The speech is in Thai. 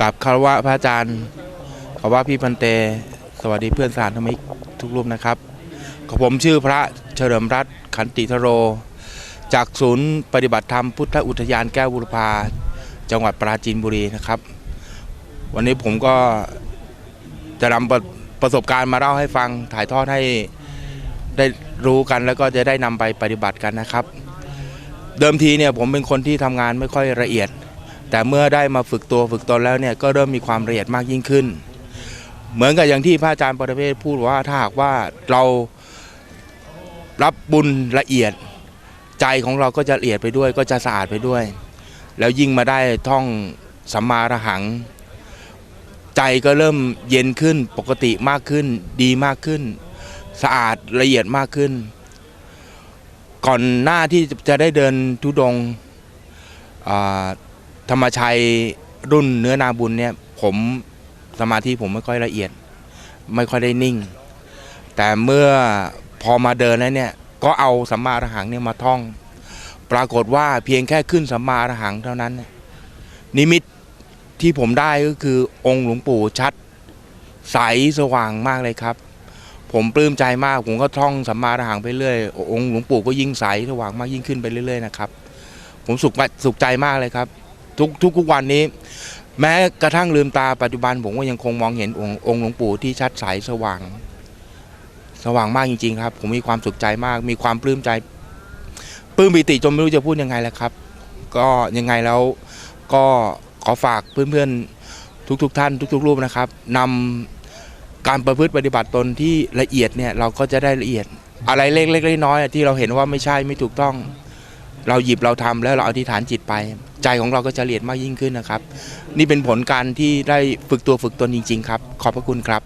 กับคารวะพระอาจารย์ขอว่าพี่พันเต สวัสดีเพื่อนสารธรรมิกทุกรูปนะครับกับผมชื่อพระเฉลิมรัตน์ขันติทโร จากศูนย์ปฏิบัติธรรมพุทธอุทยานแก้วบุรพาจังหวัดปราจีนบุรีนะครับ วันนี้ผมก็จะนำประประสบการณ์มาเล่าให้ฟังถ่ายทอดให้ได้รู้กันแล้วก็จะได้นำไปปฏิบัติกันนะครับ เดิมทีเนี่ยผมเป็นคนที่ทำงานไม่ค่อยละเอียด แต่เมื่อได้มาฝึกตัวฝึกตนแล้วเนี่ยก็เริ่มมีความละเอียดมากยิ่งขึ้น เหมือนกับอย่างที่พระอาจารย์ปรเภทพูดว่าถ้าหากว่าเรารับบุญละเอียดใจของเราก็จะละเอียดไปด้วย ก็จะสะอาดไปด้วย แล้วยิ่งมาได้ท่องสัมมาอรหัง ใจก็เริ่มเย็นขึ้นปกติมากขึ้น ดีมากขึ้น สะอาดละเอียดมากขึ้น ก่อนหน้าที่จะได้เดินทุดงอ่า ธรรมชัยรุ่นเนื้อนาบุญเนี่ยผมสมาธิผมไม่ค่อยละเอียด ไม่ค่อยได้นิ่ง แต่เมื่อพอมาเดินแล้วเนี่ยก็เอาสัมมาอรหังเนี่ยมาท่อง ปรากฏว่าเพียงแค่ขึ้นสัมมาอรหังเท่านั้น นิมิตที่ผมได้ก็คือองค์หลวงปู่ชัด ใสสว่างมากเลยครับ ผมปลื้มใจมากผมก็ท่องสัมมาอรหังไปเรื่อยองค์หลวงปู่ก็ยิ่งใสสว่างมากยิ่งขึ้นไปเรื่อยๆนะครับผมสุขสุขใจมากเลยครับ ทุกทุกทุกวันนี้ แม้กระทั่งลืมตาปัจจุบันผมก็ยังคงมองเห็นองค์องค์หลวงปู่ที่ชัดใสสว่าง สว่างมากจริง ๆ ครับ ผมมีความสุขใจมาก มีความปลื้มใจปลื้มปิติจนไม่รู้จะพูดยังไงแล้วครับ ก็ยังไงแล้วก็ขอฝากเพื่อนๆทุก ๆ ท่าน ทุก ๆ รูปนะครับนำการประพฤติปฏิบัติตนที่ละเอียดเนี่ยเราก็จะได้ละเอียดอะไรเล็กๆน้อยๆที่เราเห็นว่าไม่ใช่ไม่ถูกต้อง เราหยิบเราทำแล้วเราอธิษฐานจิตไป ใจของเราก็จะละเอียดมากยิ่งขึ้นนะครับ นี่เป็นผลการที่ได้ฝึกตัวฝึกตนจริง ๆ ครับ ขอบพระคุณครับ